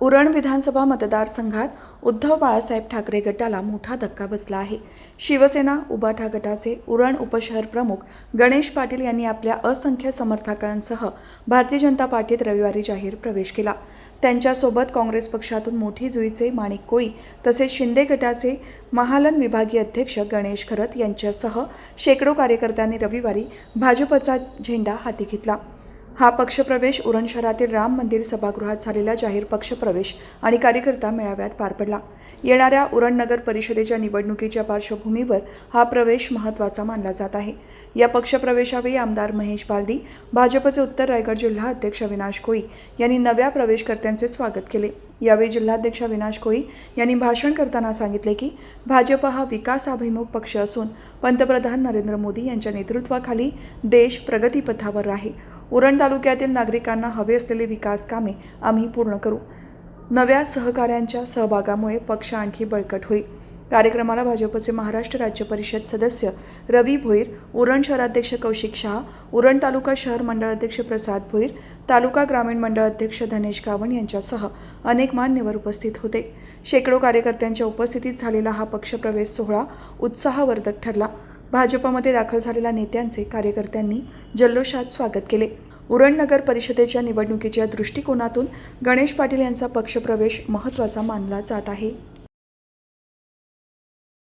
उरण विधानसभा मतदारसंघात उद्धव बाळासाहेब ठाकरे गटाला मोठा धक्का बसला आहे. शिवसेना उबाठा गटाचे उरण उपशहर प्रमुख गणेश पाटील यांनी आपल्या असंख्य समर्थकांसह भारतीय जनता पार्टीत रविवारी जाहीर प्रवेश केला. त्यांच्यासोबत काँग्रेस पक्षातून मोठी जुईचे माणिक कोळी तसेच शिंदे गटाचे महालन विभागीय अध्यक्ष गणेश खरत यांच्यासह शेकडो कार्यकर्त्यांनी रविवारी भाजपचा झेंडा हाती घेतला. हा पक्षप्रवेश उरण शहरातील राम मंदिर सभागृहात झालेला जाहीर पक्षप्रवेश आणि कार्यकर्ता मेळाव्यात पार पडला. येणाऱ्या उरण नगर परिषदेच्या निवडणुकीच्या पार्श्वभूमीवर हा प्रवेश महत्त्वाचा मानला जात आहे. या पक्षप्रवेशावेळी आमदार महेश बालदी भाजपचे उत्तर रायगड जिल्हा अध्यक्ष अविनाश कोळी यांनी नव्या प्रवेशकर्त्यांचे स्वागत केले. यावेळी जिल्हाध्यक्ष अविनाश कोळी यांनी भाषण करताना सांगितले की भाजप हा विकासाभिमुख पक्ष असून पंतप्रधान नरेंद्र मोदी यांच्या नेतृत्वाखाली देश प्रगतीपथावर आहे. उरण तालुक्यातील नागरिकांना हवे असलेले विकास कामे आम्ही पूर्ण करू. नव्या सहकाऱ्यांच्या सहभागामुळे पक्ष आणखी बळकट होईल. कार्यक्रमाला भाजपचे महाराष्ट्र राज्य परिषद सदस्य रवी भोईर उरण शहराध्यक्ष कौशिक शहा उरण तालुका शहर मंडळ अध्यक्ष प्रसाद भोईर तालुका ग्रामीण मंडळ अध्यक्ष धनेश कावण यांच्यासह अनेक मान्यवर उपस्थित होते. शेकडो कार्यकर्त्यांच्या उपस्थितीत झालेला हा पक्षप्रवेश सोहळा उत्साहवर्धक ठरला. भाजपमध्ये दाखल झालेल्या नेत्यांचे कार्यकर्त्यांनी जल्लोषात स्वागत केले. उरण नगर परिषदेच्या निवडणुकीच्या दृष्टिकोनातून गणेश पाटील यांचा पक्षप्रवेश महत्त्वाचा मानला जात आहे.